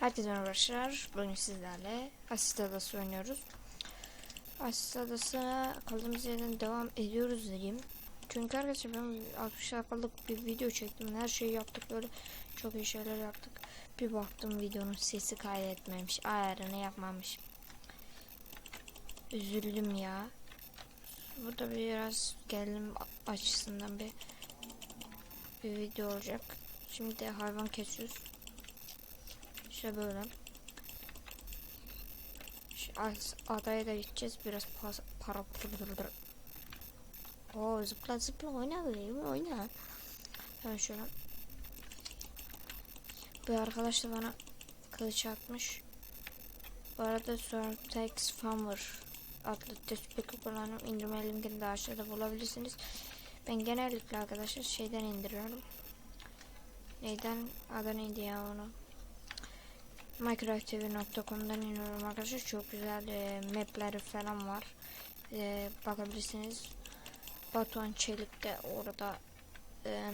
Herkese merhaba arkadaşlar. Bugün sizlerle Asist Adası oynuyoruz. Asist Adası'na kaldığımız yerden devam ediyoruz diyeyim. Çünkü arkadaşlar ben 60 dakikalık bir video çektim. Her şeyi yaptık böyle çok iyi şeyler yaptık. Bir baktım videonun sesi kaydetmemiş. Ayarını yapmamış. Üzüldüm ya. Burada biraz geldim açısından bir bir video olacak. Şimdi hayvan kesiyoruz. İşte böyle. Şu adaya da gideceğiz. Biraz para pırpırdır. Oo zıpla zıpla oyna böyle oyna. Hemen şöyle. Bir arkadaş da bana kılıç atmış. Bu arada Surtex Farmer adlı tespit kullanım indirme linkini de aşağıda bulabilirsiniz. Ben genellikle arkadaşlar şeyden indiriyorum. Neyden adı neydi ya onu? minecrafttv.com'dan iniyorum arkadaşlar. Çok güzel e, mapleri falan var. E, bakabilirsiniz. Batuhan Çelik de orada e,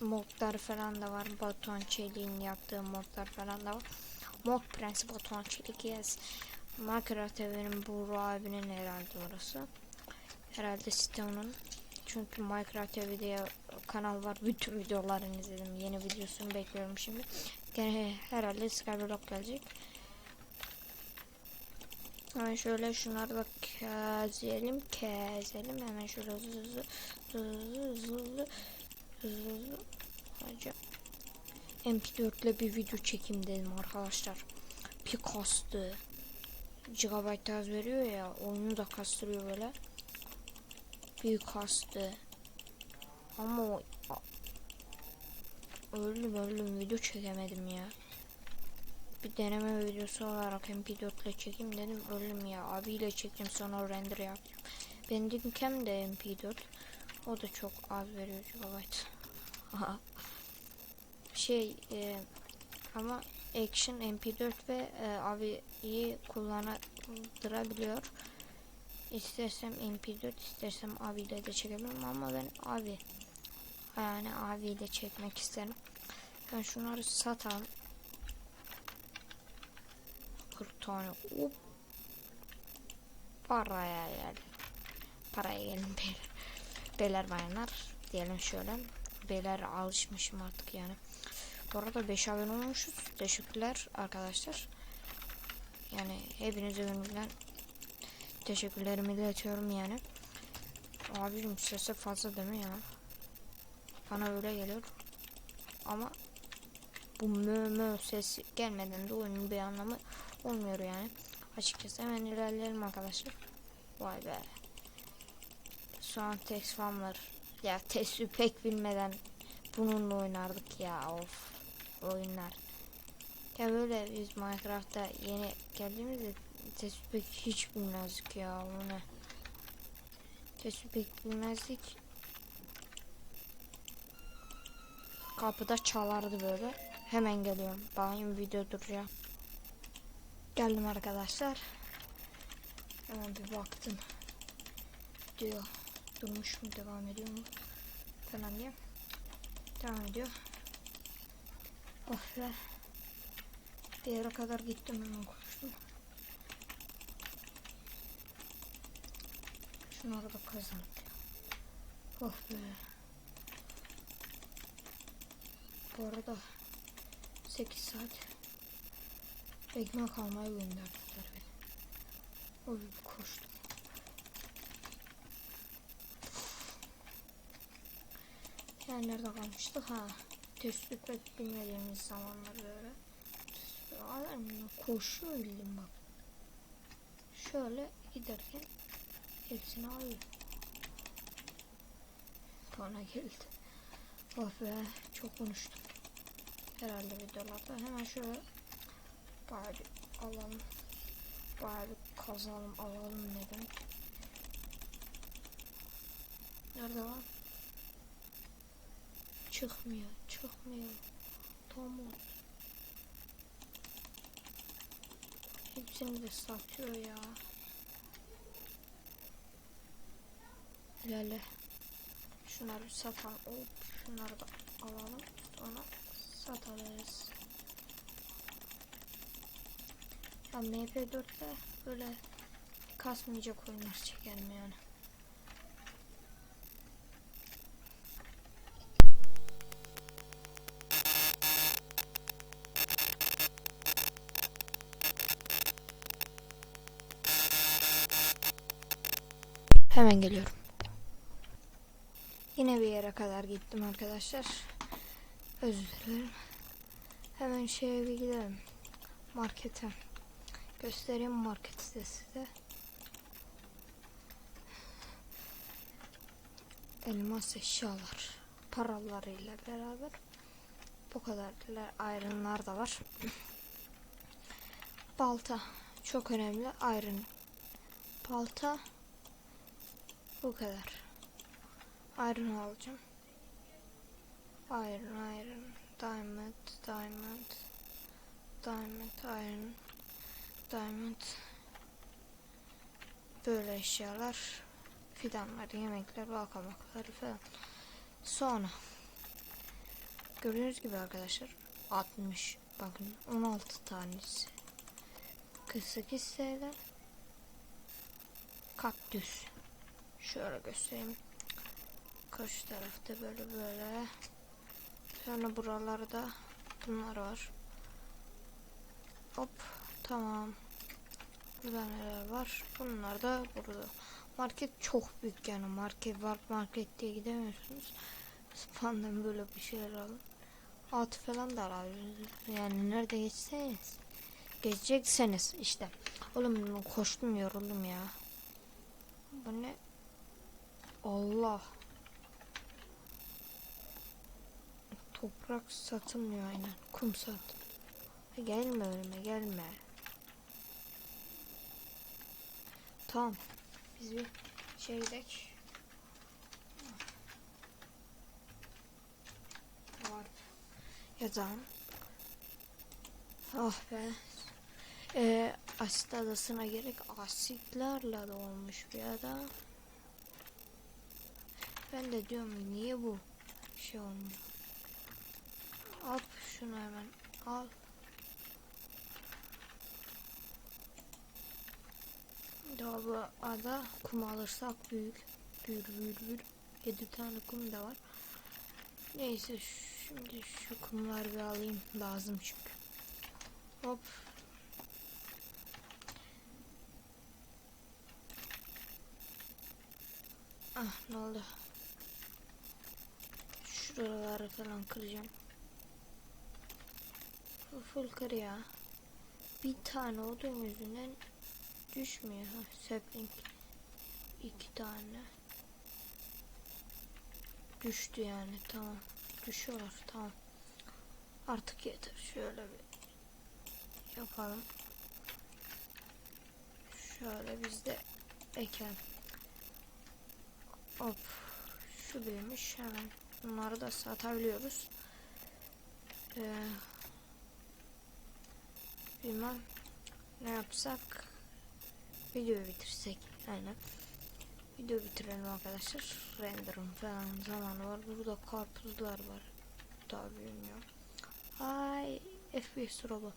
modlar falan da var. Batuhan Çelik'in yaptığı modlar falan da var. Mod Prensi Batuhan Çelik yes. Minecraft TV'nin Buğra abinin herhalde orası. Herhalde site onun. Çünkü Minecraft TV diye kanal var. Bütün videolarını izledim. Yeni videosunu bekliyorum şimdi. Gene herhalde Skyblock gelecek. Hemen şöyle şunları da kezelim. Kezelim. Hemen şöyle hızlı hızlı hızlı hızlı hızlı hızlı Hacı. MP4 ile bir video çekeyim dedim arkadaşlar. Bir kastı. Gigabyte az veriyor ya. Oyunu da kastırıyor böyle. Bir kastı. Ama Öldüm öldüm video çekemedim ya. Bir deneme videosu olarak MP4 ile çekeyim dedim öldüm ya. Abiyle çektim sonra render yapacağım. Benimkem de MP4. O da çok az veriyor gigabyte. şey e, ama Action MP4 ve e, abiyi kullanabiliyor. İstersem MP4 istersem abiyle de çekebilirim ama ben abi yani abiyle çekmek isterim. Ben şunları satalım. 40 tane. Hop. Paraya geldi. Paraya gelin beyler. Beyler bayanlar. Diyelim şöyle. Beyler alışmışım artık yani. Bu arada 5 abone olmuşuz. Teşekkürler arkadaşlar. Yani hepinize gönülden teşekkürlerimi iletiyorum yani. Abicim sesi fazla değil mi ya? Bana öyle geliyor. Ama bu mö mö ses gelmeden de oyunun bir anlamı olmuyor yani. Açıkçası hemen ilerleyelim arkadaşlar. Vay be. Şu an text farmlar. Ya testi pek bilmeden bununla oynardık ya of oyunlar. Ya böyle biz Minecraft'ta yeni geldiğimizde testi pek hiç bilmezdik ya o ne. Testi pek bilmezdik. Kapıda çalardı böyle. Hemen geliyorum. Bakayım video duracağım. Geldim arkadaşlar. Hemen bir baktım. Diyor. Durmuş mu devam ediyor mu? Falan diye. Devam ediyor. Oh be. Bir yere kadar gittim hemen koştum. Şunları da kazandım. Oh be. Bu arada 8 saat ekmek almaya gönderdiler beni. O koştum. Yani nerede kalmıştık ha? Tespih pek bilmediğimiz zamanlar böyle. Adam koşuyor bildim bak. Şöyle giderken hepsini alıyor. Bana geldi. Oh be çok konuştum. Herhalde videolarda. Hemen şöyle bari alalım. Bari kazalım alalım ne demek. Nerede var? Çıkmıyor. Çıkmıyor. Tamam. Hepsini de satıyor ya. Lale. Şunları satalım. Hop, şunları da alalım. Sonra satarız. Ben MP4'te böyle kasmayacak oyunlar çekerim yani. Hemen geliyorum. Yine bir yere kadar gittim arkadaşlar. Özür dilerim. Hemen şeye bir gidelim. Markete. Göstereyim marketi de size. Elmas eşyalar. Paralarıyla beraber. Bu kadar ayrınlar da var. Balta. Çok önemli. Ayrın. Balta. Bu kadar. Iron alacağım. Iron, iron, diamond, diamond, diamond, iron, diamond. Böyle eşyalar, fidanlar, yemekler, balkamakları falan. Sonra gördüğünüz gibi arkadaşlar 60 bakın 16 tanesi 48 TL kaktüs şöyle göstereyim karşı tarafta böyle böyle sonra buralarda bunlar var. Hop tamam. Burada neler var. Bunlar da burada. Market çok büyük yani. Market var market diye gidemiyorsunuz. Spam'dan böyle bir şeyler alın. At falan da alabilirsiniz yani nerede geçseniz. Geçecekseniz işte. Oğlum koştum yoruldum ya. Bu ne? Allah Toprak satılmıyor aynen. Kum sat. Gelme önüme gelme. Tamam. Biz bir şey gidelim. Var. Yazalım. Ah be. Ee, asit adasına gerek asitlerle dolmuş bir ada. Ben de diyorum niye bu şey olmuyor. Al şunu hemen al. Daha ada kum alırsak büyük. Büyür büyür büyür. 7 tane kum da var. Neyse şimdi şu kumları bir alayım. Lazım çünkü. Hop. Ah ne oldu? Şuraları falan kıracağım. Bu full kır ya. Bir tane odun yüzünden düşmüyor. Ha, sapling. iki tane. Düştü yani tamam. Düşüyorlar tamam. Artık yeter. Şöyle bir yapalım. Şöyle biz de ekelim. Hop. Şu büyümüş hemen. Bunları da satabiliyoruz. Ee, bilmem ne yapsak? Videoyu bitirsek aynen. Video bitirelim arkadaşlar. Render'ın falan zamanı var. Burada karpuzlar var. Daha bilmiyorum. Ay FPS robo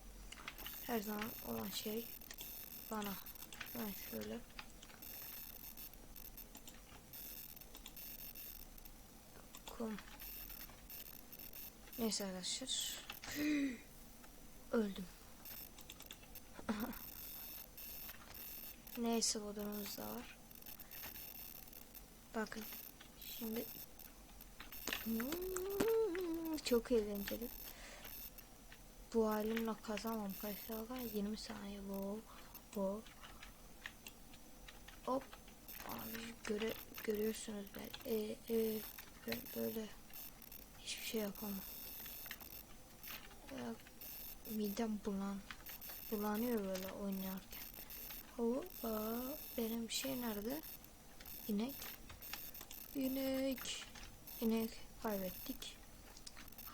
her zaman olan şey bana. Ben şöyle. Kum. Neyse arkadaşlar. Öldüm Neyse bodrumumuz da var. Bakın. Şimdi Hmm, çok eğlenceli. Bu halimle kazamam kaçlarga 20 saniye. Bu bu hop. Abi göre görüyorsunuz ben. E, e, ben böyle hiçbir şey yapamam. Ya, midem bulan bulanıyor böyle oynarken Hoppa. Benim şey nerede? İnek. İnek. İnek kaybettik.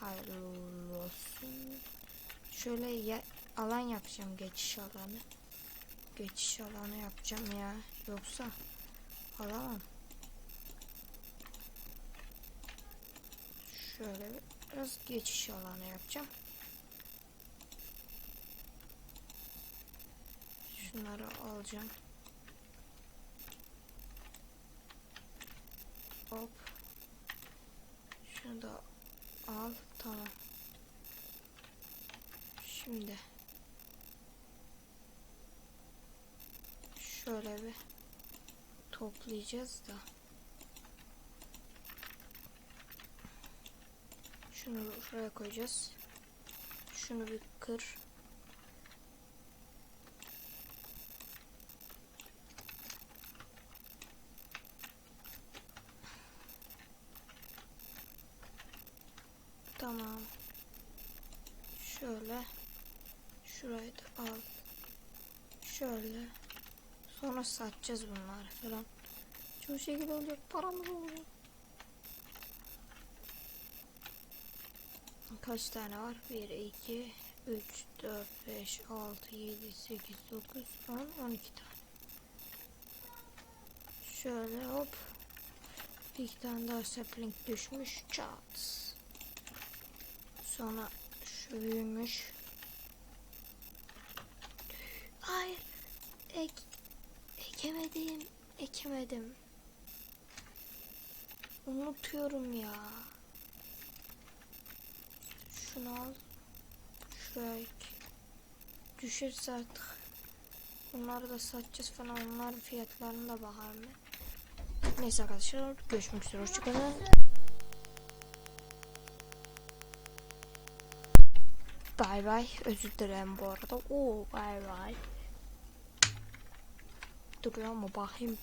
Hayırlı olsun. Şöyle ya, alan yapacağım geçiş alanı. Geçiş alanı yapacağım ya. Yoksa alamam. Şöyle biraz geçiş alanı yapacağım. Şunları alacağım. Hop. Şunu da al. Tamam. Şimdi. Şöyle bir toplayacağız da. Şunu şuraya koyacağız. Şunu bir kır. Tamam. Şöyle. Şurayı da al. Şöyle. Sonra satacağız bunları falan. Çoğu şekilde olacak. Paramız olacak. Kaç tane var? 1, 2, 3, 4, 5, 6, 7, 8, 9, 10, 12 tane. Şöyle hop. Bir tane daha sapling düşmüş. Çat. Sonra şu büyümüş. Hayır. Ek, ekemedim. Ekemedim. Unutuyorum ya. Şunu al. Şuraya. Düşürse artık. Bunları da satacağız falan. Onların fiyatlarına da bakarım ben. Neyse arkadaşlar. Görüşmek üzere. Hoşçakalın. Bay bay. Özür dilerim bu arada. Oo bay bay. Duruyor mu bakayım.